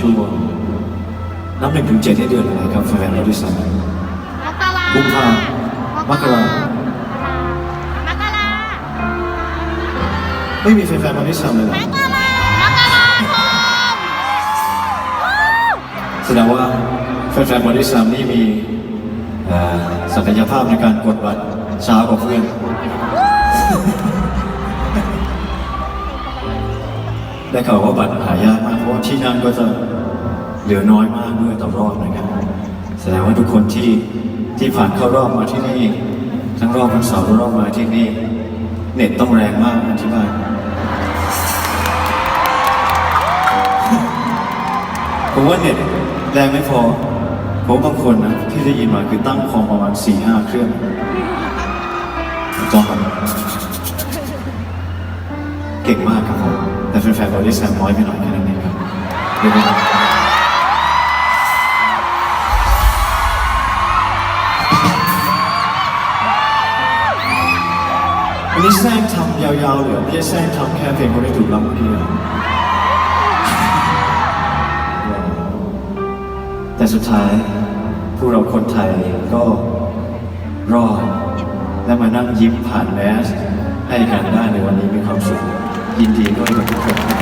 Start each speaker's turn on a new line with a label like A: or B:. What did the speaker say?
A: ช่วงนับหนึ่งถึงเจ็ดให้เดือนอะไรครับแฟนๆเราด้วยซ้ำ
B: มกรา
A: กุมภามกรา
B: มกรา
A: ไม่มีแฟนๆมาด้วยซ้ำเลยเหรอ
B: มกรามกราคม
A: แสดงว่าแฟนๆบอดี้สามนี่มีเอ่อศักยภาพในการกดบัตรช้ากว่าเพื่อน ได้ข่าวว่าบัตรหายากมากเพราะที่นั่นก็จะเหลือน้อยมากด้วยต่อรอบนะครับ แสดงว่าทุกคนที่ที่ผ่านเข้ารอบมาที่นี่ ทั้งรอบทั้งสองรอบมาที่นี่ เน็ตต้องแรงมากนะที่บ้านผมว่าเน็ตแรงไม่พอผมบางคนนะที่ได้ยินมาคือตั้งคอมประมาณ4ี่ห้าเครื่องจอมเก่งมากครับผม แฟนๆบอดี้แซมน้อยไปหน่อยแค่นั้นเองครับวันนี้แซงทำยาวๆเหรือไม่แซงทำแค่เพลงคนที่ถูกรับเมื่อกี้อะแต่สุดท้ายพวกเราคนไทยก็รอดและมานั่งยิ้มผ่านแมสให้กันได้ในวันนี้มีความสุข ยินดีด้วยกับทุกคน